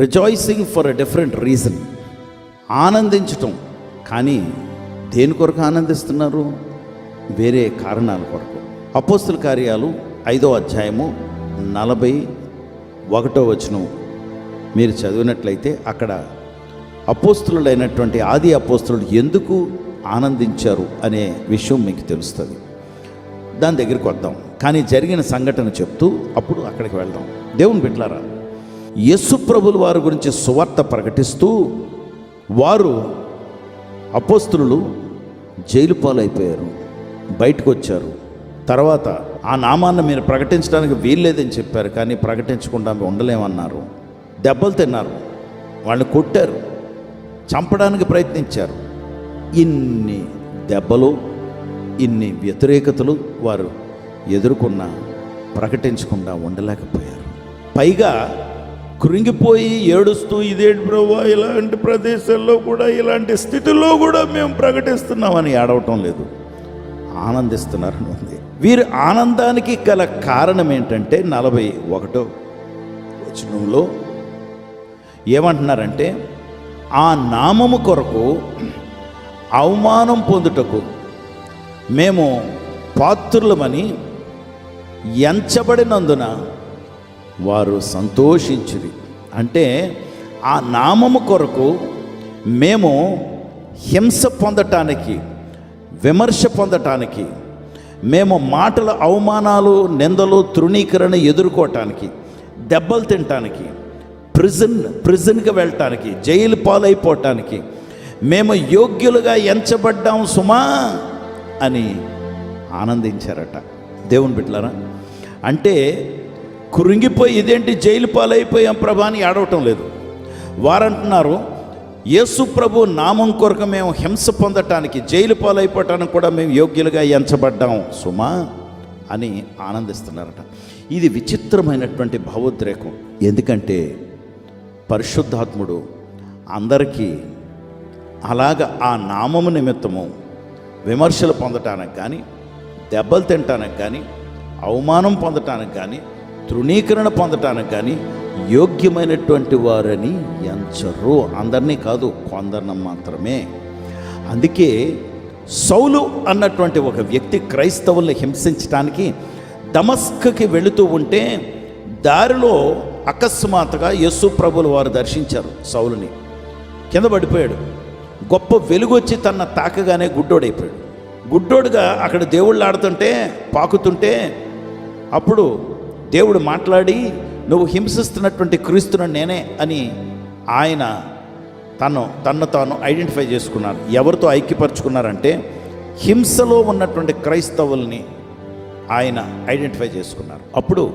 Rejoicing for a different reason ఆనందించటం. కానీ దేని కొరకు ఆనందిస్తున్నారు? వేరే కారణాల కొరకు. అపోస్తుల కార్యాలు ఐదో అధ్యాయము నలభై ఒకటో వచనం. మీరు చదివినట్లయితే అక్కడ అపోస్తులైనటువంటి ఆది అపోస్తులు ఎందుకు ఆనందించారు అనే విషయం మీకు తెలుస్తుంది. దాని దగ్గరికి వద్దాం. కానీ జరిగిన సంఘటన చెప్తూ అప్పుడు అక్కడికి వెళ్దాం. దేవుని బిడ్డలారా ప్రభుల వారి గురించి సువార్త ప్రకటిస్తూ వారు అపోస్తులు జైలు పాలైపోయారు బయటకు వచ్చారు. తర్వాత ఆ నామాన్ని మీరు ప్రకటించడానికి వీల్లేదని చెప్పారు కానీ ప్రకటించకుండా ఉండలేమన్నారు. దెబ్బలు తిన్నారు వాళ్ళని కొట్టారు చంపడానికి ప్రయత్నించారు. ఇన్ని దెబ్బలు ఇన్ని వ్యతిరేకతలు వారు ఎదుర్కొన్న ప్రకటించకుండా ఉండలేకపోయారు. పైగా కృంగిపోయి ఏడుస్తూ ఇదేంటి ప్రభా ఇలాంటి ప్రదేశాల్లో కూడా ఇలాంటి స్థితిలో కూడా మేము ప్రకటిస్తున్నామని ఏడవటం లేదు. ఆనందిస్తున్నారని ఉంది. వీరి ఆనందానికి గల కారణం ఏంటంటే నలభై ఒకటో వచనంలో ఏమంటున్నారంటే ఆ నామము కొరకు అవమానం పొందుటకు మేము పాత్రులమని ఎంచబడినందున వారు సంతోషించిరి అంటే ఆ నామము కొరకు మేము హింస పొందటానికి విమర్శ పొందటానికి మేము మాటల అవమానాలు నిందలు తృణీకరణ ఎదుర్కోవటానికి దెబ్బలు తినటానికి ప్రిజన్ ప్రిజన్కి వెళ్ళటానికి జైలు పాలైపోవటానికి మేము యోగ్యులుగా ఎంచబడ్డాం సుమా అని ఆనందించారట. దేవుని బిడ్డలారా అంటే కృంగిపోయి ఇదేంటి జైలు పాలైపోయాం ప్రభా అని ఆడవటం లేదు. వారంటున్నారు యేసు ప్రభు నామం కొరకు మేము హింస పొందటానికి జైలు పాలైపోవటానికి కూడా మేము యోగ్యులుగా ఎంచబడ్డాం. సుమా అని ఆనందిస్తున్నారట. ఇది విచిత్రమైనటువంటి భావోద్రేకం. ఎందుకంటే పరిశుద్ధాత్ముడు అందరికీ అలాగ ఆ నామము నిమిత్తము విమర్శలు పొందటానికి కానీ దెబ్బలు తినటానికి కానీ అవమానం పొందటానికి కానీ తృణీకరణ పొందటానికి కానీ యోగ్యమైనటువంటి వారని ఎంచరు. అందరినీ కాదు కొందరిని మాత్రమే. అందుకే సౌలు అన్నటువంటి ఒక వ్యక్తి క్రైస్తవుల్ని హింసించడానికి దమస్క్కి వెళుతూ ఉంటే దారిలో అకస్మాత్తుగా యస్సు ప్రభులు వారు దర్శించారు సౌలుని. కింద పడిపోయాడు. గొప్ప వెలుగొచ్చి తన తాకగానే గుడ్డోడైపోయాడు. గుడ్డోడుగా అక్కడ దేవుళ్ళు ఆడుతుంటే పాకుతుంటే అప్పుడు దేవుడు మాట్లాడి నువ్వు హింసిస్తున్నటువంటి క్రీస్తును నేనే అని ఆయన తను తన్ను తాను ఐడెంటిఫై చేసుకున్నారు. ఎవరితో ఐక్యపరుచుకున్నారంటే హింసలో ఉన్నటువంటి క్రైస్తవుల్ని ఆయన ఐడెంటిఫై చేసుకున్నారు. అప్పుడు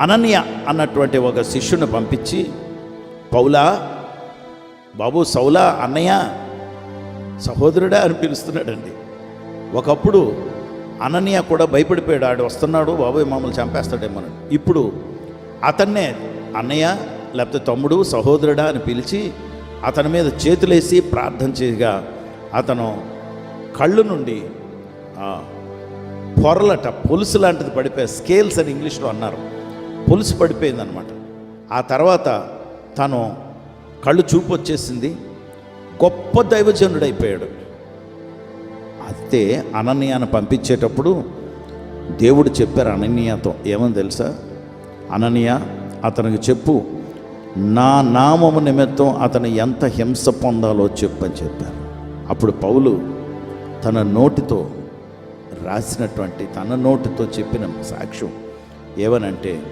అనన్య అన్నటువంటి ఒక శిష్యుని పంపించి పౌలా బాబు సౌలా అన్నయ్య సహోదరుడా అని పిలుస్తున్నాడండి. ఒకప్పుడు అననీయ కూడా భయపడిపోయాడు. ఆడు వస్తున్నాడు బాబోయ్ మమ్మల్ని చంపేస్తాడేమో ఇప్పుడు అతన్నే అన్నయ్య లేకపోతే తమ్ముడు సహోదరుడా అని పిలిచి అతని మీద చేతులేసి ప్రార్థన చేయగా అతను కళ్ళు నుండి పొరలట పులుసు లాంటిది పడిపోయి స్కేల్స్ అని ఇంగ్లీష్లో అన్నారు. పులుసు పడిపోయిందనమాట ఆ తర్వాత తను కళ్ళు చూపు వచ్చేసింది గొప్ప దైవజనుడైపోయాడు. అయితే అనన్యాను పంపించేటప్పుడు దేవుడు చెప్పారు అనన్యతో ఏమని తెలుసా? అనన్య అతనికి చెప్పు నా నామము నిమిత్తం అతను ఎంత హింస పొందాలో చెప్పని చెప్పారు. అప్పుడు పౌలు తన నోటితో రాసినటువంటి తన నోటితో చెప్పిన సాక్ష్యం ఏమనంటే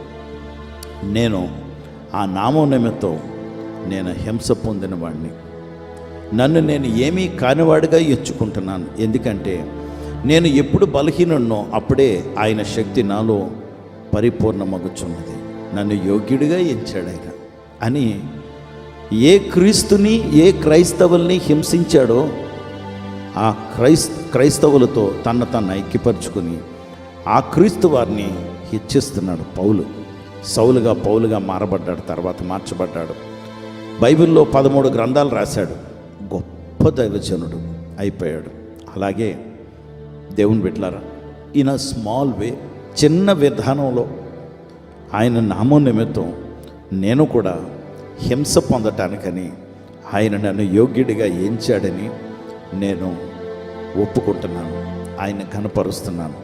నేను ఆ నామం నిమిత్తం నేను హింస పొందిన వాడిని నన్ను నేను ఏమీ కానివాడిగా ఎంచుకుంటున్నాను. ఎందుకంటే నేను ఎప్పుడు బలహీనున్నో అప్పుడే ఆయన శక్తి నాలో పరిపూర్ణమగుచున్నది. నన్ను యోగ్యుడిగా ఎంచాడు ఆయన. అని ఏ క్రీస్తుని ఏ క్రైస్తవుల్ని హింసించాడో ఆ క్రైస్ క్రైస్తవులతో తన తను ఐక్యపరుచుకుని ఆ క్రీస్తు వారిని హెచ్చిస్తున్నాడు పౌలు. సౌలుగా పౌలుగా మారబడ్డాడు తర్వాత మార్చబడ్డాడు. బైబిల్లో పదమూడు గ్రంథాలు రాశాడు. గొప్ప దైవజనుడు అయిపోయాడు. అలాగే దేవుని బిడ్డలారా ఇన్ అ స్మాల్ వే చిన్న విధానంలో ఆయన నామం నిమిత్తం నేను కూడా హింస పొందటానికని ఆయన నన్ను యోగ్యుడిగా ఎంచాడని నేను ఒప్పుకుంటున్నాను. ఆయన కనపరుస్తున్నాను.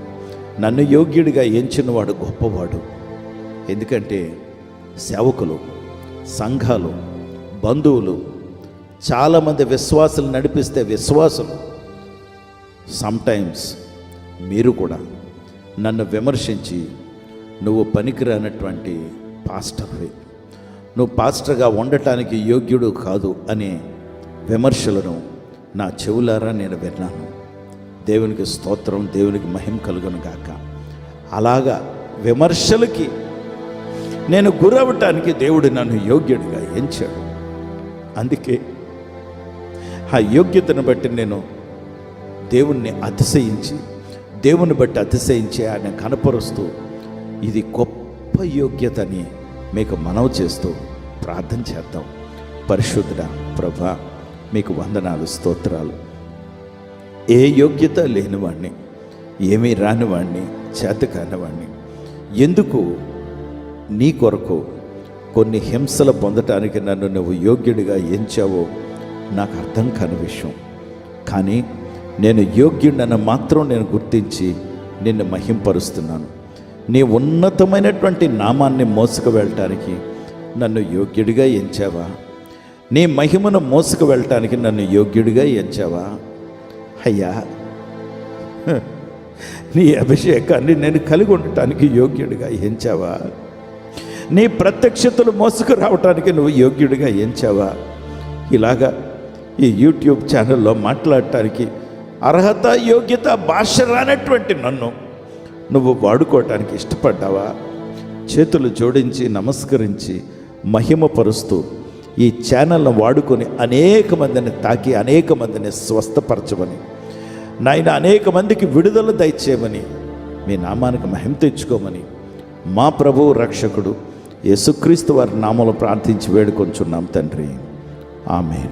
నన్ను యోగ్యుడిగా ఎంచినవాడు గొప్పవాడు. ఎందుకంటే సేవకులు సంఘాలు బంధువులు చాలామంది విశ్వాసులు నడిపిస్తే విశ్వాసులు. సమ్టైమ్స్ మీరు కూడా నన్ను విమర్శించి నువ్వు పనికిరానటువంటి పాస్టర్వి. నువ్వు పాస్టర్గా ఉండటానికి యోగ్యుడు కాదు అనే విమర్శలను నా చెవులారా నేను విన్నాను. దేవునికి స్తోత్రం దేవునికి మహిమ కలుగును గాక. అలాగా విమర్శలకి నేను గురవటానికి దేవుడు నన్ను యోగ్యుడిగా ఎంచాడు. అందుకే ఆ యోగ్యతను బట్టి నేను దేవుణ్ణి అతిశయించి దేవుని బట్టి అతిశయించి ఆయన కనపరుస్తూ ఇది గొప్ప యోగ్యతని మీకు మనవి చేస్తూ ప్రార్థన చేద్దాం. పరిశుద్ధ ప్రభా మీకు వందనాలు స్తోత్రాలు. ఏ యోగ్యత లేనివాణ్ణి ఏమీ రానివాణ్ణి చేత కానివాణ్ణి ఎందుకు నీ కొరకు కొన్ని హింసలు పొందటానికి నన్ను నువ్వు యోగ్యుడిగా ఎంచావో నాకు అర్థం కాని విషయం. కానీ నేను యోగ్యుడని మాత్రం నేను గుర్తించి నిన్ను మహింపరుస్తున్నాను. నీ ఉన్నతమైనటువంటి నామాన్ని మోసుకు వెళ్ళటానికి నన్ను యోగ్యుడిగా ఎంచావా? నీ మహిమను మోసుకు వెళ్ళటానికి నన్ను యోగ్యుడిగా ఎంచావా? అయ్యా నీ అభిషేకాన్ని నేను కలిగి ఉండటానికి యోగ్యుడిగా ఎంచావా? నీ ప్రత్యక్షతలు మోసుకు రావటానికి నువ్వు యోగ్యుడిగా ఎంచావా? ఇలాగా ఈ యూట్యూబ్ ఛానల్లో మాట్లాడటానికి అర్హత యోగ్యత భాష రానటువంటి నన్ను. నువ్వు వాడుకోవటానికి ఇష్టపడ్డావా? చేతులు జోడించి నమస్కరించి మహిమపరుస్తూ ఈ ఛానల్ను వాడుకొని అనేక మందిని తాకి అనేక మందిని స్వస్థపరచమని. నాయన అనేక మందికి విడుదల దయచేయమని మీ నామానికి మహిమ తెచ్చుకోమని మా ప్రభు రక్షకుడు యేసుక్రీస్తు వారి నామంలో ప్రార్థించి వేడుకొంచున్నాం తండ్రి. ఆమె